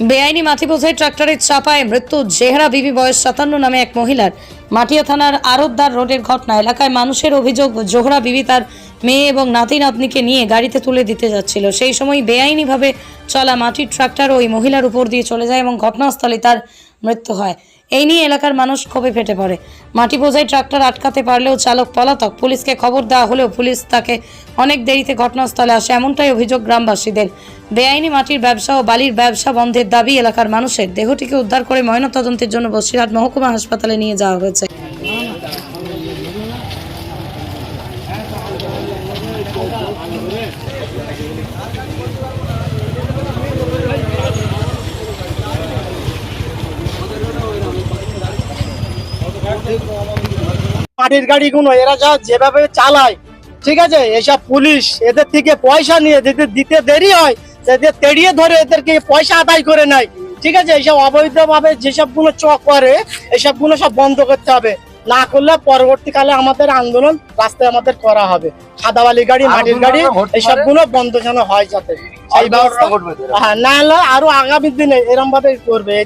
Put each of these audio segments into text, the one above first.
বেআইনি মাটি বোঝাই ট্রাক্টরের চাপায় মৃত্যু জেহরা বিবি বয়স সাতান্ন নামে এক মহিলার। মাটিয়া থানার আরতদার রোডের ঘটনা, এলাকায় মানুষের অভিযোগ, জোহরা বিবি তার মেয়ে এবং নাতি নাতনিকে নিয়ে গাড়িতে তুলে দিতে যাচ্ছিল। সেই সময় বেআইনিভাবে চলা মাটির ট্রাক্টর ওই মহিলার উপর দিয়ে চলে যায় এবং ঘটনাস্থলে তার মৃত্যু হয়। এই নিয়ে এলাকার মানুষ ক্ষোভে ফেটে পড়ে। মাটি বোঝাই ট্রাক্টর আটকাতে পারলেও চালক পলাতক। পুলিশকে খবর দেওয়া হলেও পুলিশ তাকে অনেক দেরিতে ঘটনাস্থলে আসে। এমনটাই অভিযোগ গ্রামবাসীদের। বেআইনি মাটির ব্যবসা ও বালির ব্যবসা বন্ধের দাবি এলাকার মানুষের। দেহটিকে উদ্ধার করে ময়নাতদন্তের জন্য বসিরহাট মহকুমা হাসপাতালে নিয়ে যাওয়া হয়েছে। মাটির গাড়িগুলো এরা যা যেভাবে চালায় ঠিক আছে? এসব পুলিশ এদের থেকে পয়সা নিয়ে যদি দিতে দেরি হয় এদের তেড়িয়ে ধরে এদেরকে পয়সা আদায় করে নেয় ঠিক আছে? এইসব অবৈধভাবে যেসবগুলো চক করে এসবগুলো সব বন্ধ করতে হবে। না করলে পরবর্তীকালে আমাদের আন্দোলন রাস্তায় আমাদের করা হবে। সাদাবালি গাড়ি মাটির গাড়ি এসবগুলো বন্ধ যেন হয় যাতে। সেই ব্যবস্থা হ্যাঁ না হলে আরও আগামী দিনে এরম ভাবে করবে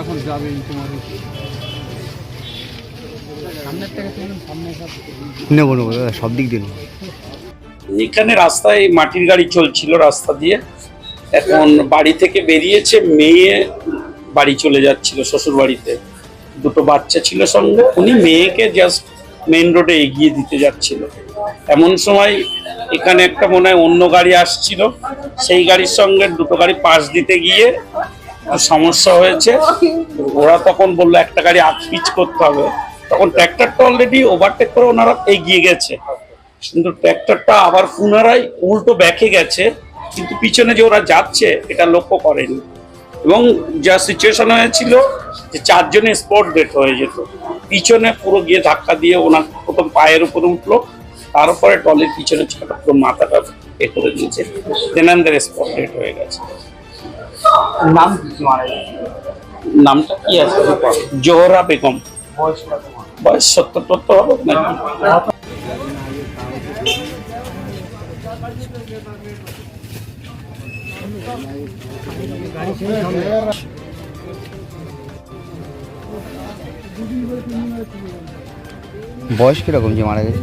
এখন যাবে তোমার নেব নেব দাদা সব দিক দিয়ে নেব। এখানে রাস্তায় মাটির গাড়ি চলছিল রাস্তা দিয়ে। এখন বাড়ি থেকে বেরিয়েছে মেয়ে বাড়ি চলে যাচ্ছিল শ্বশুর বাড়িতে দুটো বাচ্চা ছিল সঙ্গে। উনি মেয়েকে জাস্ট মেন রোডে এগিয়ে দিতে যাচ্ছিল। এমন সময় এখানে একটা মনে হয় অন্য গাড়ি আসছিল। সেই গাড়ির সঙ্গে দুটো গাড়ি পাশ দিতে গিয়ে সমস্যা হয়েছে। ওরা তখন বলল একটা গাড়ি আটপিচ করতে হবে। তখন ট্র্যাক্টরটা অলরেডি ওভারটেক করে ওনারা এগিয়ে গেছে। কিন্তু ট্র্যাক্টরটা আবার পুনরায় উল্টো ব্যাকে গেছে কিন্তু পিছনে যে ওরা যাচ্ছে এটা লক্ষ্য করেনি। এবং যা সিচুয়েশন হয়েছিল যে চারজনে স্পট ডেট হয়ে যেত। পিছনে পুরো গিয়ে ধাক্কা দিয়ে ওনার প্রথম পায়ের উপরে উঠল তারপরে টলের পিছনে ছাটা পুরো মাথাটা এ করে দিয়েছে। দেনান্দের স্পট ডেট হয়ে গেছে। নাম নামটা কি আছে? জোহরা বেগম। বয়স সত্তর টত্তর হবে নাকি? বয়স কীরকম যে মারা গেছে?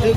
নেব